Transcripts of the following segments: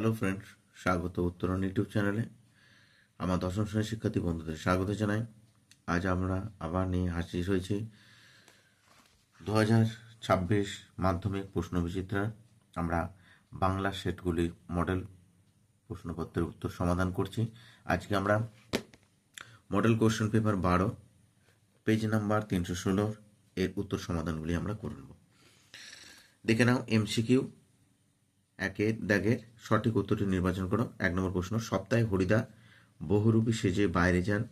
Hello friends স্বাগত উত্তরণ YouTube চ্যানেলে। আমার দশম শ্রেণির শিক্ষার্থী বন্ধুদের স্বাগত জানাই। আজ আমরা আবার নিয়ে হাজির হয়েছি দু হাজার ছাব্বিশ মাধ্যমিক প্রশ্ন বিচিত্রা। আমরা বাংলা সেটগুলির মডেল প্রশ্নপত্রের উত্তর সমাধান করছি। আজকে আমরা মডেল কোশ্চেন পেপার বারো, পেজ নাম্বার তিনশো ষোলোর এর উত্তর সমাধানগুলি আমরা করে নেব। দেখে নাও এমসিকিউ একের দাগের সঠিক উত্তরটি নির্বাচন করো। এক নম্বর প্রশ্ন সপ্তাহে হরিদা বহুরূপী সেজে বাইরে যান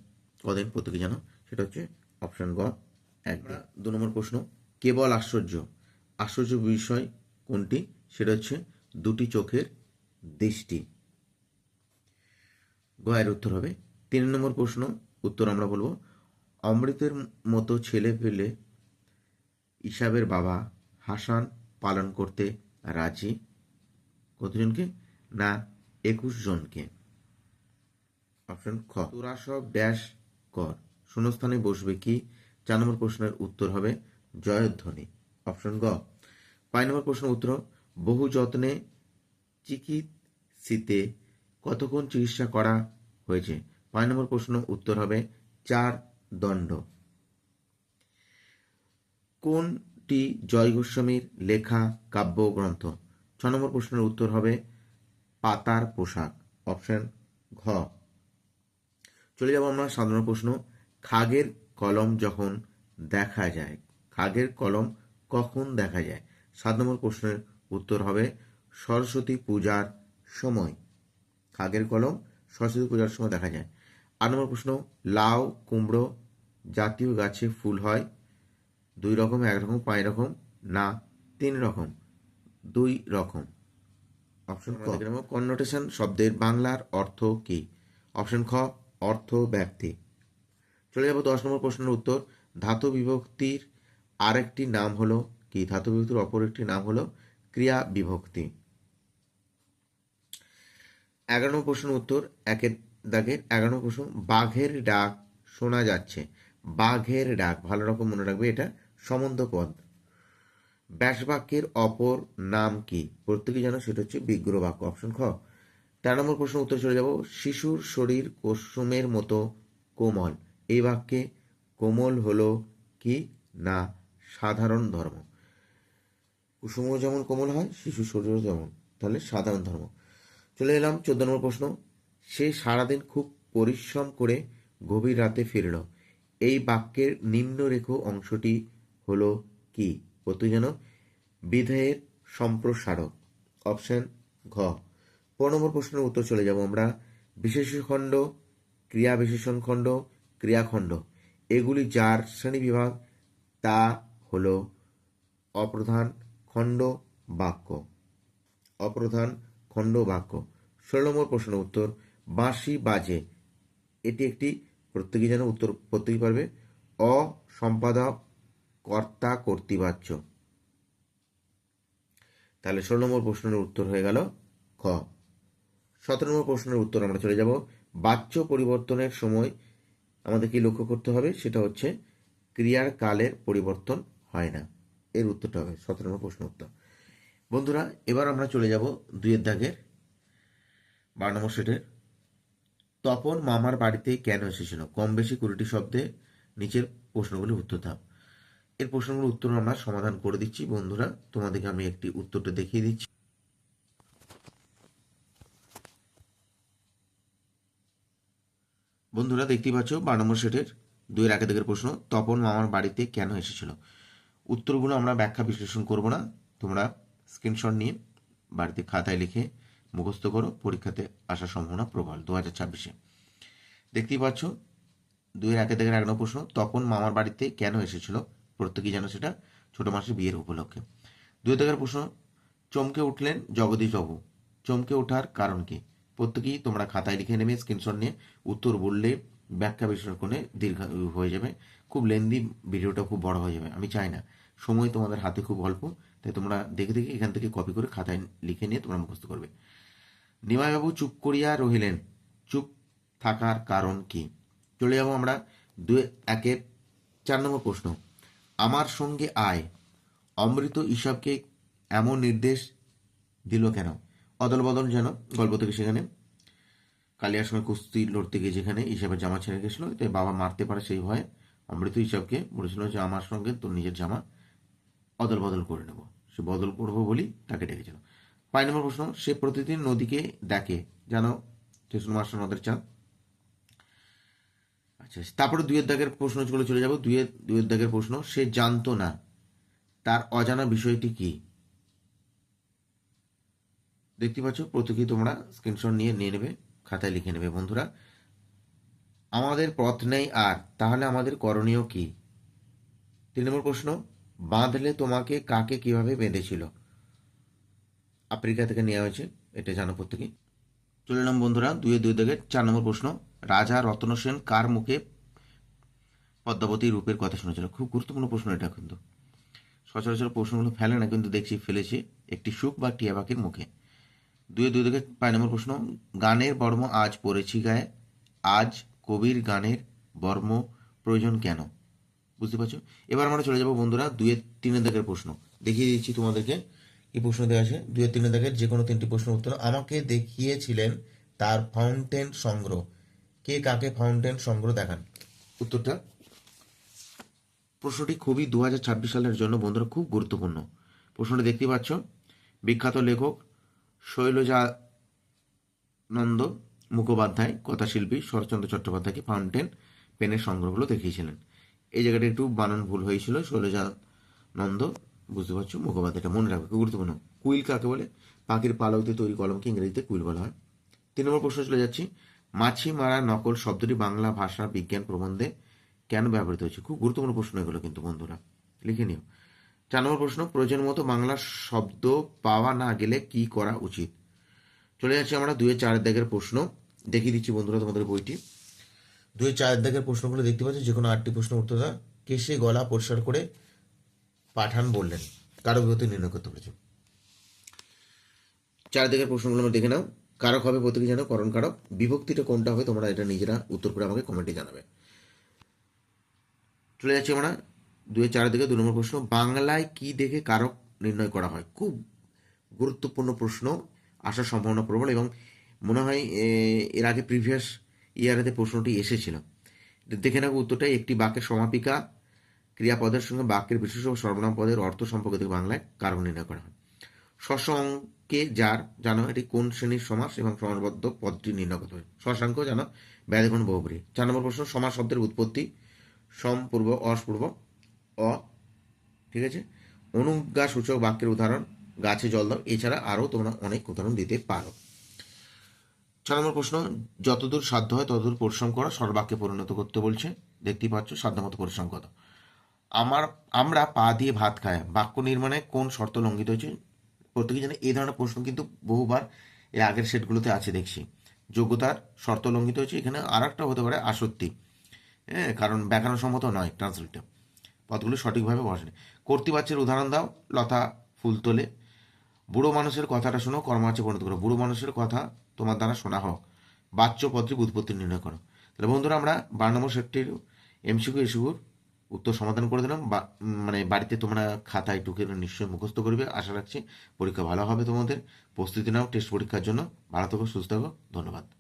কদিন? প্রত্যেকে জানো। সেটা হচ্ছে অপশন গ একদিন দু নম্বর প্রশ্ন কেবল আশ্চর্য। আশ্চর্য বিষয় কোনটি? সেটা হচ্ছে দুটি চোখের দৃষ্টি। গয়ের উত্তর হবে। তিন নম্বর প্রশ্ন উত্তর আমরা বলব অমৃতের মতো ছেলে পেলে ইসাবের বাবা হাসান পালন করতে রাজি? কতজনকে? না একুশ জনকে অপশন খ। তোরা সব ড্যাশ কর। শূন্যস্থানে বসবে কি? চার নম্বর প্রশ্নের উত্তর হবে জয়ধ্বনি। অপশন গ। পাঁচ নম্বর প্রশ্ন উত্তর, বহু যত্নে চিকিৎসিতে কতক্ষণ চিকিৎসা করা হয়েছে? পাঁচ নম্বর প্রশ্ন উত্তর হবে চার দণ্ড। কোনটি জয় গোস্বামীর লেখা কাব্যগ্রন্থ? ছ নম্বর প্রশ্নের উত্তর হবে পাতার পোশাক। অপশন ঘ। চলে যাব আমরা সাধারণ প্রশ্ন। খাগের কলম যখন দেখা যায়, খাগের কলম কখন দেখা যায়? সাত নম্বর প্রশ্নের উত্তর হবে সরস্বতী পূজার সময়। খাগের কলম সরস্বতী পূজার সময় দেখা যায়। আট নম্বর প্রশ্ন, লাউ, কুমড়ো জাতীয় গাছে ফুল হয় দুই রকম, এক রকম, পাঁচ রকম না তিন রকম? দুই রকম। অপশন ক। কন্নোটেশন শব্দের বাংলার অর্থ কি? অপশন খ, অর্থ ব্যক্তি। চলে যাব দশ নম্বর প্রশ্নের উত্তর। ধাতু বিভক্তির আরেকটি নাম হলো কি? ধাতু বিভক্তির অপর একটি নাম হলো ক্রিয়া বিভক্তি। এগারো নম্বর প্রশ্নের উত্তর, একের দাগের এগারো নম্বর প্রশ্ন, বাঘের ডাক শোনা যাচ্ছে। বাঘের ডাক, ভালো রকম মনে রাখবে এটা সম্বন্ধ পদ ব্যাসবাক্যের অপর নাম কি? প্রত্যেকে জানো, সেটা হচ্ছে বিগ্রহ বাক্য অপশন খ। তেরো নম্বর প্রশ্ন উত্তর চলে যাব। শিশুর শরীর কুসুমের মতো কোমল। এই বাক্যে কোমল হলো কি? না, সাধারণ ধর্ম। কুসুমও যেমন কোমল হয় শিশু শরীরও যেমন। তাহলে সাধারণ ধর্ম। চলে এলাম চোদ্দ নম্বর প্রশ্ন। সে সারাদিন খুব পরিশ্রম করে গভীর রাতে ফিরল। এই বাক্যের নিম্নরেখ অংশটি হলো কি? প্রত্যেক যেন? বিধেয়ের সম্প্রসারক। অপশন ঘ। পনেরো নম্বর প্রশ্নের উত্তর চলে যাব আমরা। বিশেষখণ্ড ক্রিয়া বিশেষণ খণ্ড ক্রিয়াখণ্ড এগুলি যার শ্রেণি বিভাগ, তা হল অপ্রধান খণ্ড বাক্য। অপ্রধান খণ্ড বাক্য। ষোলো নম্বর প্রশ্নের উত্তর, বাঁশি বাজে। এটি একটি প্রত্যেকে যেন উত্তর প্রত্যেকে পারবে। অসম্পাদক কর্তা কর্তৃবাচ্য। তাহলে ষোলো নম্বর প্রশ্নের উত্তর হয়ে গেল খ। সতেরো নম্বর প্রশ্নের উত্তর আমরা চলে যাব। বাচ্য পরিবর্তনের সময় আমাদের কি লক্ষ্য করতে হবে? সেটা হচ্ছে ক্রিয়ার কালের পরিবর্তন হয় না। এর উত্তরটা হবে সতেরো নম্বর প্রশ্ন উত্তর। বন্ধুরা, এবার আমরা চলে যাব দুইয়ের দাগের বারো নম্বর সেটের। তপন মামার বাড়িতে কেন এসেছিল? কম বেশি কুড়িটি শব্দে নিচের প্রশ্নগুলি উত্তর দাও। এর প্রশ্নগুলোর উত্তর আমরা সমাধান করে দিচ্ছি। বন্ধুরা, তোমাদেরকে আমি একটি উত্তরটা দেখিয়ে দিচ্ছি। বন্ধুরা, দেখতেই পাচ্ছ, বারো নম্বর সেটের দুইয়ের আগে দিকের প্রশ্ন, তপন মামার বাড়িতে কেন এসেছিল? উত্তরগুলো আমরা ব্যাখ্যা বিশ্লেষণ করব না। তোমরা স্ক্রিনশট নিয়ে বাড়িতে খাতায় লিখে মুখস্থ করো, পরীক্ষাতে আসার সম্ভাবনা প্রবল, দু হাজার ছাব্বিশে। দেখতেই পাচ্ছ, দুইয়ের একে দিকের এক নম্বর প্রশ্ন, তপন মামার বাড়িতে কেন এসেছিল? প্রত্যেকেই যেন সেটা ছোট মাসের বিয়ের উপলক্ষে। দুই দাগের প্রশ্ন, চমকে উঠলেন জগদীশ বাবু। চমকে ওঠার কারণ কি? প্রত্যেকেই তোমরা খাতায় লিখে নেবে স্ক্রিনশট নিয়ে উত্তর বললে ব্যাখ্যা বিশ্লেষণে দীর্ঘ হয়ে যাবে। খুব লেন্দি ভিডিওটা খুব বড় হয়ে যাবে, আমি চাই না। সময় তোমাদের হাতে খুব অল্প, তাই তোমরা দেখে দেখে এখান থেকে কপি করে খাতায় লিখে নিয়ে তোমরা মুখস্থ করবে। নিমাইবাবু চুপ করিয়া রহিলেন। চুপ থাকার কারণ কি? চলে যাব আমরা দুই একের চার নম্বর প্রশ্ন। আমার সঙ্গে আয়। অমৃত ঈশবকে এমন নির্দেশ দিল কেন? অদল বদল যেন গল্প থেকে সেখানে। কালিয়ার সময় কুস্তি লড়তে গিয়ে যেখানে হিসাবের জামা ছেড়ে গেছিল তাই বাবা মারতে পারে সেই ভয়ে অমৃত হিসাবকে বলেছিল যে, আমার সঙ্গে তোর নিজের জামা অদল বদল করে নেব। সে বদল করব বলেই তাকে ডেকেছিল। পাঁচ নম্বর প্রশ্ন, সে প্রতিদিন নদীকে দেখে যেন টেসন মাস্টার নদের চাঁদ আচ্ছা তারপরে দুয়ের দাগের প্রশ্নগুলো চলে চলে যাব। দুয়ের দুয়ের দাগের প্রশ্ন, সে জানতো না। তার অজানা বিষয়টি কি? দেখতে পাচ্ছ, প্রত্যেকেই তোমরা স্ক্রিনশট নিয়ে নিয়ে নেবে, খাতায় লিখে নেবে, বন্ধুরা। আমাদের পথ নেই আর, তাহলে আমাদের করণীয় কি? তিন নম্বর প্রশ্ন, বাঁধলে তোমাকে কাকে কীভাবে বেঁধেছিল? আফ্রিকা থেকে নেওয়া হয়েছে, এটা জানো প্রত্যেকেই। চলে এলাম বন্ধুরা দুয়ে দুই দাগের চার নম্বর প্রশ্ন। রাজা রতন সেন কার মুখে পদ্মাবতী রূপের কথা শুনেছিল? খুব গুরুত্বপূর্ণ প্রশ্ন এটা কিন্তু। সচরাচর প্রশ্নগুলো ফেলে না, কিন্তু দেখছি ফেলেছে একটি সুখ বা টিয়া পাখির মুখে। দুয়ে দুই থেকে পাঁচ নম্বর প্রশ্ন, গানের বর্ম আজ পড়েছি গায়ে, আজ কবির গানের বর্ম প্রয়োজন কেন? বুঝতে পারছ? এবার আমরা চলে যাব বন্ধুরা দুয়ের তিনের দাগের প্রশ্ন। দেখিয়ে দিচ্ছি তোমাদেরকে কি প্রশ্ন দেওয়া আছে। দুয়ের তিনের দাগের যে কোনো তিনটি প্রশ্ন উত্তর আমাকে দেখিয়েছিলেন তার ফাউন্টেন সংগ্রহ। কে কাকে ফাউন্টেন সংগ্রহ দেখান? উত্তরটা? প্রশ্নটি খুবই দু হাজার ছাব্বিশ সালের জন্য বন্ধুরা খুব গুরুত্বপূর্ণ। প্রশ্নটি দেখতে পাচ্ছ? বিখ্যাত লেখক শৈলজানন্দ মুখোপাধ্যায়, কথাশিল্পী শরৎচন্দ্র চট্টোপাধ্যায়কে ফাউন্টেন পেনের সংগ্রহগুলো দেখিয়েছিলেন। এই জায়গাটা একটু বানান ভুল হয়েছিল, শৈলজানন্দ, বুঝতে পারছ? মুখোপাধ্যায়টা মনে রাখবে গুরুত্বপূর্ণ। কুইল কাকে বলে? পাখির পালক দিয়ে তৈরি কলমকে ইংরেজিতে কুইল বলা হয়। তিন নম্বর প্রশ্ন চলে যাচ্ছি। মাছি মারা নকল শব্দটি বাংলা ভাষা বিজ্ঞান প্রবন্ধে কেন ব্যবহৃত হয়েছে? খুব গুরুত্বপূর্ণ প্রশ্ন এগুলো কিন্তু বন্ধুরা। লিখে নিও। চার নম্বর প্রশ্ন, প্রয়োজন মতো বাংলা শব্দ পাওয়া না গেলে কি করা উচিত? চলে যাচ্ছি আমরা দুয়ে চার দাগের প্রশ্ন। দেখিয়ে দিচ্ছি বন্ধুরা তোমাদের বইটি। দুয়ে চার দাগের প্রশ্নগুলো দেখতে পাচ্ছ, যে কোনো আটটি প্রশ্ন উত্তর দাও কেসে গলা পরিষ্কার করে পাঠান বললেন। কারও বিভূতি নির্ণয় করতে পেরেছে চার দিকের প্রশ্নগুলো আমরা দেখে নাও। কারক হবে প্রত্যেকে জানো করণ কারক। বিভক্তিটা কোনটা হবে তোমরা এটা নিজেরা উত্তর করে আমাকে কমেন্টে জানাবে। চলে যাচ্ছি আমরা দুই চার দিকে দু নম্বর প্রশ্ন, বাংলায় কি দেখে কারক নির্ণয় করা হয়? খুব গুরুত্বপূর্ণ প্রশ্ন, আসার সম্ভাবনা প্রবল এবং মনে হয় এর আগে প্রিভিয়াস ইয়ারেতে প্রশ্নটি এসেছিল। দেখে নেব উত্তরটা একটি বাক্যের সমাপিকা ক্রিয়াপদের সঙ্গে বাক্যের বিশেষ সর্বনাম পদের অর্থ সম্পর্কে বাংলায় কারণ নির্ণয় করা হয়। শশাঙ্কে যার, জানো এটি কোন শ্রেণির সমাস এবং সমাসবদ্ধ পদটি নির্ণয় করতে হবে শশাঙ্ক, জানো ব্যাধিকরণ বহুব্রী। চার নম্বর প্রশ্ন, সমাস শব্দের উৎপত্তি সমপূর্ব অসপূর্ব, অ, ঠিক আছে? অনুজ্ঞা সূচক বাক্যের উদাহরণ, গাছে জল দাও, এছাড়া আরও তোমরা অনেক উদাহরণ দিতে পারো। ছ নম্বর প্রশ্ন, যতদূর সাধ্য হয় ততদূর পরিশ্রম করা সর্বাক্যে পরিণত করতে বলছে, দেখতেই পাচ্ছ সাধ্যমতো পরিশ্রম কত আমার, আমরা পা দিয়ে ভাত খায় বাক্য নির্মাণে কোন শর্ত লঙ্ঘিত হয়েছে? প্রত্যেকে জানে এই ধরনের প্রশ্ন কিন্তু বহুবার এর আগের সেটগুলোতে আছে, দেখছি। যোগ্যতার শর্ত লঙ্ঘিত হয়েছে, এখানে আর একটা হতে পারে আসক্তি। হ্যাঁ কারণ ব্যাকরণসম্মত নয় ট্রান্সলেটে। পদগুলো সঠিকভাবে বসেনি। কর্তৃবাচ্যের উদাহরণ দাও, লতা ফুল তোলে বুড়ো মানুষের কথাটা শোনো কর্মাচে পরিণত করো। বুড়ো মানুষের কথা তোমার দ্বারা শোনা হোক। বাচ্য পত্রিক উৎপত্তি নির্ণয় করো। তাহলে বন্ধুরা, আমরা বারো নম্বর সেটটির এমসিকিউ এসিকুর উত্তর সমাধান করে দিলাম। বা মানে বাড়িতে তোমরা খাতায় টুকে নিশ্চয়ই মুখস্থ করবে। আশা রাখছি পরীক্ষা ভালো হবে তোমাদের। প্রস্তুতি নাও টেস্ট পরীক্ষার জন্য। ভালো থাকো, সুস্থ থাকো। ধন্যবাদ।